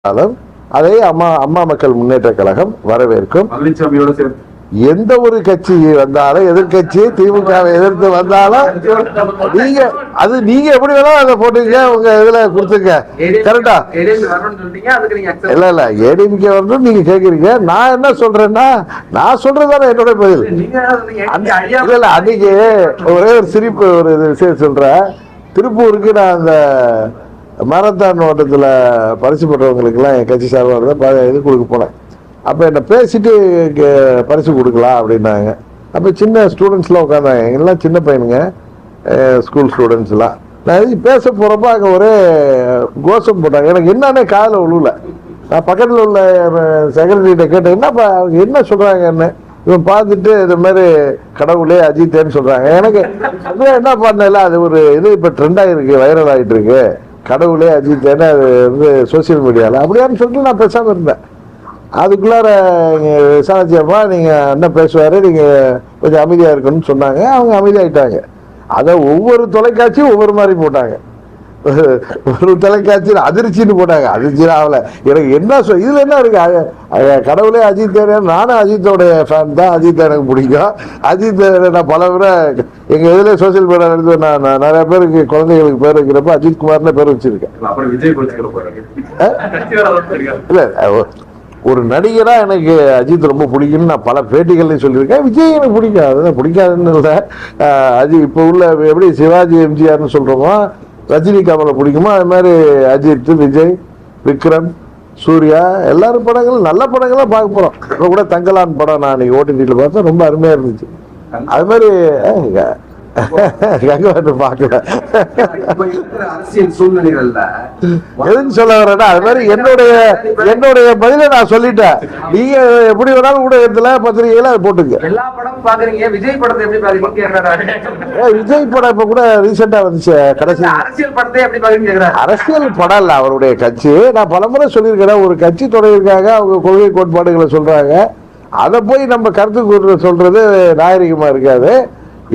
இருந்தாலும் அதை அம்மா அம்மா மக்கள் முன்னேற்ற கழகம் வரவேற்கும். எந்த ஒரு கட்சி வந்தாலும் எதிர்கட்சி திமுகவை எதிர்த்து வந்தாலும் நீங்க அது நீங்க எப்படி வேணாலும் அதை போட்டுங்க உங்க இதுல கொடுத்துங்க கரெக்டா? இல்ல இல்ல ஏடிஎம்கே வந்து நீங்க கேக்குறீங்க. நான் என்ன சொல்றேன்னா நான் சொல்றதுதானே என்னோட பதில். இல்ல இல்ல அன்னைக்கு ஒரே ஒரு சிரிப்பு ஒரு விஷயம் சொல்றேன். திருப்பூருக்கு நான் அந்த மாரத்தான் ஓட்டத்தில் பரிசு பெற்றவங்களுக்குலாம் என் கட்சி சார்பாக இருந்தால் ப- இது கொடுக்க போனேன். அப்போ என்னை பேசிட்டு பரிசு கொடுக்கலாம் அப்படின்னாங்க. அப்போ சின்ன ஸ்டூடெண்ட்ஸ்லாம் உட்காந்தாங்க எல்லாம் சின்ன பையனுங்க ஸ்கூல் ஸ்டூடெண்ட்ஸ்லாம் நான் இது பேச போகிறப்ப அங்கே ஒரே கோஷம் போட்டாங்க. எனக்கு என்னன்னே காதில் விழுல நான் பக்கத்தில் உள்ள செக்ரட்டரிகிட்ட கேட்டேன் என்னப்பா அவங்க என்ன சொல்கிறாங்கன்னு இவன் பார்த்துட்டு இது மாதிரி கடவுளே அஜித்தேன்னு சொல்கிறாங்க எனக்கு அது என்ன பண்ணல அது ஒரு இது இப்போ ட்ரெண்ட் ஆகிருக்கு வைரல் ஆகிட்டு இருக்கு. கடவுளே அஜித்தேன்னு அது வந்து சோசியல் மீடியாவில் அப்படியான்னு சொல்லிட்டு நான் பேசாமல் இருந்தேன். அதுக்குள்ளார விசாரிச்சி அம்மா நீங்கள் என்ன பேசுவார் நீங்கள் கொஞ்சம் அமைதியாக இருக்கணும்னு சொன்னாங்க. அவங்க அமைதியாயிட்டாங்க. அதை ஒவ்வொரு தொலைக்காட்சியும் ஒவ்வொரு மாதிரி போட்டாங்க. ஒரு தொலைக்காட்சியில் அதிர்ச்சின்னு போட்டாங்க. அதிர்ச்சி ஆகல. எனக்கு என்ன சொல் இதுல என்ன இருக்கு? கடவுளே அஜித் தேவன் நானும் அஜித்தோடைய ஃபேன் தான். அஜித் எனக்கு பிடிக்கும். அஜித் நான் பல முறை எங்க இதுல சோசியல் மீடியா எடுத்து நான் நிறைய பேருக்கு குழந்தைகளுக்கு பேர் வைக்கிறப்ப அஜித் குமார்னு பேர் வச்சிருக்கேன். இல்ல ஒரு நடிகரா எனக்கு அஜித் ரொம்ப பிடிக்கும்னு நான் பல பேட்டிகள்லையும் சொல்லியிருக்கேன். விஜய் எனக்கு பிடிக்கும். அதுதான் பிடிக்காதுன்னு இல்லை. அஜித் இப்போ உள்ள எப்படி சிவாஜி எம்ஜிஆர்னு சொல்றோமோ ரஜினி கமலை பிடிக்குமோ? அது மாதிரி அஜித் விஜய் விக்ரம் சூர்யா எல்லாரும் படங்களும் நல்ல படங்களாம் பார்க்க போறோம். இப்போ கூட தங்கலான் படம் நான் இன்னைக்கு ஓடிடியில் பார்த்தேன் ரொம்ப அருமையா இருந்துச்சு. அது மாதிரி கங்கவாட்டு பார்க்கல அரசியல் சூழ்நிலைகள்ல எதுன்னு சொல்ல வரேன்னா அது மாதிரி என்னுடைய என்னுடைய பதிலை நான் சொல்லிட்டேன். நீங்க எப்படி வேணாலும் ஊடகத்துல பத்திரிகையில போட்டுங்க. எல்லா படமும் பாக்குறீங்க. விஜய் படத்தை எப்படி பாக்குறீங்க? விஜய் படம் இப்ப கூட ரீசெண்டா வந்துச்சு கடைசி. அரசியல் படத்தை எப்படி பாக்குறீங்க அரசியல் படம் இல்ல அவருடைய கட்சி. நான் பலமுறை சொல்லியிருக்கிறேன் ஒரு கட்சி தொடங்கியிருக்காங்க அவங்க கொள்கை கோட்பாடுகளை சொல்றாங்க. அதை போய் நம்ம கருத்து கூறு சொல்றது நாகரிகமா இருக்காது.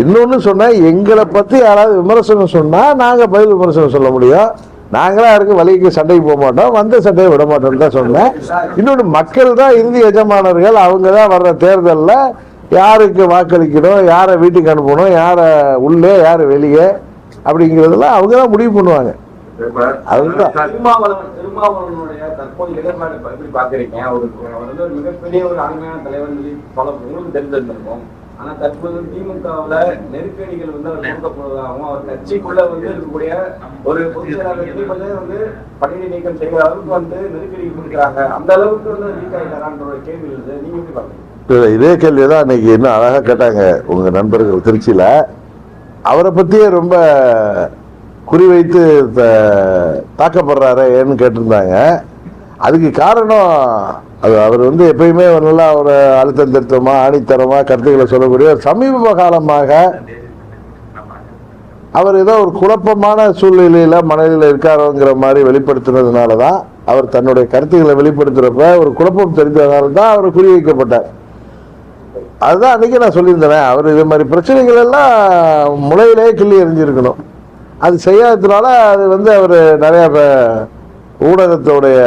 இன்னொன்று சொன்னால் எங்களை பற்றி யாராவது விமர்சனம் சொன்னால் நாங்கள் பதில் விமர்சனம் சொல்ல முடியும். நாங்களாம் யாருக்கும் வழிக்கு சண்டைக்கு போக மாட்டோம் வந்த சண்டையை விட மாட்டோம்னு தான் சொன்னேன். இன்னொன்று மக்கள் தான் இறுதி எஜமானர்கள் அவங்க தான் வர்ற தேர்தலில் யாருக்கு வாக்களிக்கணும் யாரை வீட்டுக்கு அனுப்பணும் யாரை உள்ளே யார் வெளியே அப்படிங்கிறதெல்லாம் அவங்க தான் முடிவு பண்ணுவாங்க. அதுதான். தற்போது ஆனா தற்போது திமுகவுல நெருக்கடிகள் வந்து அவர் கொடுக்கப்படுவதாகவும் அவர் கட்சிக்குள்ள வந்து இருக்கக்கூடிய ஒரு பொதுச் வந்து பணியை நீக்கம் செய்கிற அளவுக்கு வந்து நெருக்கடி கொடுக்குறாங்க. அந்த அளவுக்கு வந்து வீக் ஆகிட்டாரான்ற ஒரு கேள்வி இருக்குது நீங்க எப்படி பாருங்க இல்ல, இதே கேள்வி தான் அன்னைக்கு இன்னும் அழகாக கேட்டாங்க உங்கள் நண்பர்கள் திருச்சியில். அவரை பற்றியே ரொம்ப குறிவைத்து தாக்கப்படுறாரு ஏன்னு கேட்டிருந்தாங்க. அதுக்கு காரணம் அது அவர் வந்து எப்பயுமே ஒரு நல்லா ஒரு அழுத்தம் திருத்தமாக ஆணித்தரமாக கருத்துக்களை சொல்லக்கூடிய ஒரு சமீப காலமாக அவர் ஏதோ ஒரு குழப்பமான சூழ்நிலையில் மனதில் இருக்காரோங்கிற மாதிரி வெளிப்படுத்தினதுனால தான் அவர் தன்னுடைய கருத்துக்களை வெளிப்படுத்துகிறப்ப ஒரு குழப்பம் தெரிந்ததுனால தான் அவர் குறிவைக்கப்பட்டார் அதுதான் அன்றைக்கி நான் சொல்லியிருந்தேன். அவர் இது மாதிரி பிரச்சனைகள் எல்லாம் முளையிலே கிள்ளி எறிஞ்சிருக்கணும். அது செய்யாததுனால அது வந்து அவர் நிறையா இப்போ ஊடகத்தோடைய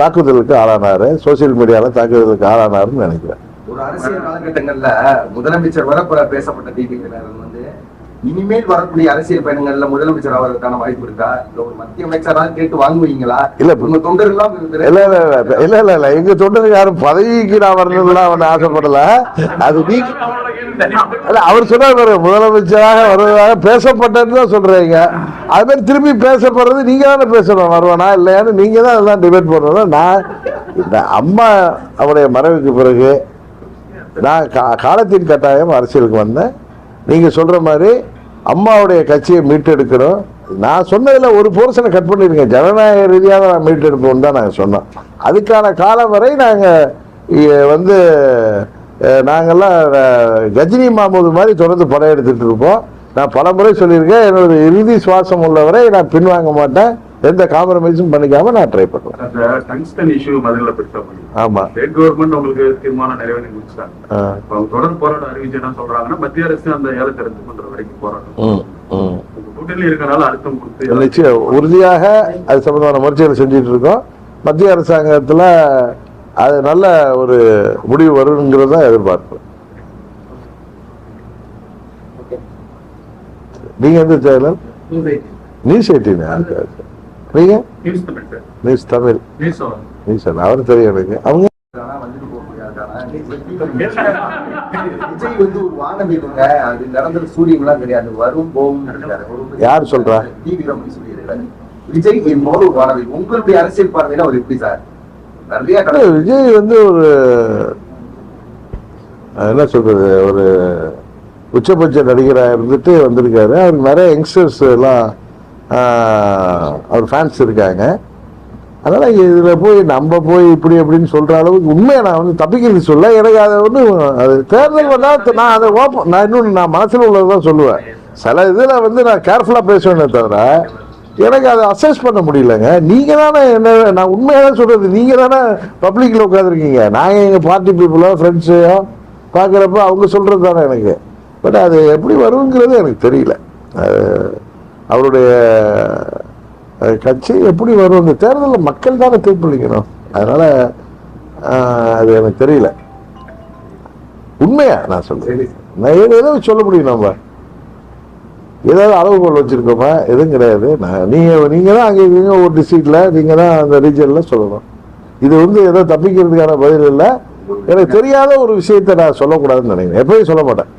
தாக்குதலுக்கு ஆளானாரு சோசியல் மீடியாவில் தாக்குதலுக்கு ஆளானாருன்னு நினைக்கிறேன். ஒரு அரசியல் காலகட்டங்களில் முதலமைச்சர் வரப்புற பேசப்பட்ட இனிமேல் வரக்கூடிய அரசியல் பயணங்கள்ல முதலமைச்சர் ஆவதற்கான வாய்ப்பு இருக்கா? இல்ல ஒரு மத்திய அமைச்சராக கேட்டு வாங்குவீங்களா? இல்ல, உங்க தொண்டர்கள்லாம் இல்ல இல்ல இல்ல இல்ல இல்ல எங்க தொண்டருக்கு யாரும் பதவிக்கு நான் வரணும்லாம் அவன் ஆசைப்படல. அது நீ அவர் சொன்னார் முதலமைச்சராக வருவதாக பேசப்பட்டதுன்னு தான் சொல்றீங்க. அது மாதிரி திரும்பி பேசப்படுறது நீங்க தானே பேசணும் வருவானா இல்லையான்னு நீங்க தான் அதெல்லாம் டிபேட் பண்ணணும். நான் இந்த அம்மா அவருடைய மறைவுக்கு பிறகு நான் கா- காலத்தின் கட்டாயம் அரசியலுக்கு வந்தேன். நீங்க சொல்ற மாதிரி அம்மாவுடைய கட்சியை மீட்டெடுக்கணும் நான் சொன்னதில் ஒரு போர்ஷனை கட் பண்ணியிருக்கேன் ஜனநாயக ரீதியாக நான் மீட்டெடுப்போம் தான் நாங்கள் சொன்னோம். அதுக்கான காலம் வரை நாங்கள் வந்து நாங்கள்லாம் கஜினி மாமூது மாதிரி தொடர்ந்து படையெடுத்துட்டு இருப்போம். நான் பல முறை சொல்லியிருக்கேன் என்னோட இறுதி சுவாசம் உள்ளவரை நான் பின்வாங்க மாட்டேன். எந்த காம்ப்ரமைஸும் பண்ணிக்காம நான் ட்ரை பண்ணுவேன். ஆமா. ஸ்டேட் கவர்மெண்ட் உங்களுக்கு தீர்மானம் நிறைவேறி முடிச்சிட்டாங்க. ஆ. இப்ப தொடர் போராட்டம் அறிவிச்சு என்ன சொல்றாங்கன்னா மத்திய அரசு அந்த ஏலத்தை ரத்து பண்ற வரைக்கும் போராட்டம் கூட்டணி இருக்கனால அழுத்தம் கொடுத்து நிச்சயம். உறுதியாக அது சம்பந்தமான முயற்சிகளை செஞ்சுட்டு இருக்கோம். மத்திய அரசாங்கத்தில் அது நல்ல ஒரு முடிவு வருங்கிறது தான் எதிர்பார்ப்பு நீங்க எந்த சேனல் நியூஸ் எயிட்டீன் நீங்க? நியூஸ் தமிழ் நியூஸ் அவரு. தெரியும் எனக்கு. அவங்க யார் சொல்றா? விஜய் என்போர் ஒரு வானவில் உங்களுடைய அரசியல் பார்வையில அவர் எப்படி சார்? விஜய் வந்து ஒரு என்ன சொல்றது? ஒரு உச்சபட்ச நடிகராக இருந்துட்டு வந்திருக்காரு. அவருக்கு நிறைய யங்ஸ்டர்ஸ் எல்லாம் அவர் ஃபேன்ஸ் இருக்காங்க. அதனால் இதில் போய் நம்ம போய் இப்படி அப்படின்னு சொல்கிற அளவுக்கு உண்மையை நான் வந்து தப்பிக்கிறது சொல்ல எனக்கு அதை வந்து அது தேர்தல் வந்தால் நான் அதை ஓப்பன் நான் இன்னொன்று நான் மனசில் உள்ளது தான் சொல்லுவேன். சில இதில் வந்து நான் கேர்ஃபுல்லாக பேசுவேனே தவிர எனக்கு அதை அசஸ் பண்ண முடியலங்க. நீங்கள் தானே என்ன நான் உண்மையாக தான் சொல்கிறது நீங்கள் தானே பப்ளிக்கில் உட்காந்துருக்கீங்க நாங்கள் எங்கள் பார்ட்டி பீப்புளோ ஃப்ரெண்ட்ஸையோ பார்க்குறப்ப அவங்க சொல்கிறது தானே எனக்கு. பட் அது எப்படி வருங்கிறது எனக்கு தெரியல. அது அவருடைய கட்சி எப்படி வரும்? இந்த தேர்தலில் மக்கள் தானே தீர்ப்பளிக்கணும். அதனால அது எனக்கு தெரியல. உண்மையா? நான் சொல்றேன். நான் ஏதோ சொல்ல முடியும் நம்ம. ஏதாவது அளவுகோல் வச்சிருக்கோமா? எதுவும் கிடையாது. நான் நீங்க நீங்க தான் அங்கே இருக்கீங்க ஒரு டிஸ்ட்ரிக்ட்ல நீங்க தான் அந்த ரீஜன்ல சொல்லணும். இது வந்து ஏதோ தப்பிக்கிறதுக்கான பதில் இல்லை. எனக்கு தெரியாத ஒரு விஷயத்தை நான் சொல்லக்கூடாதுன்னு நினைக்கிறேன். எப்பயும் சொல்ல மாட்டேன்.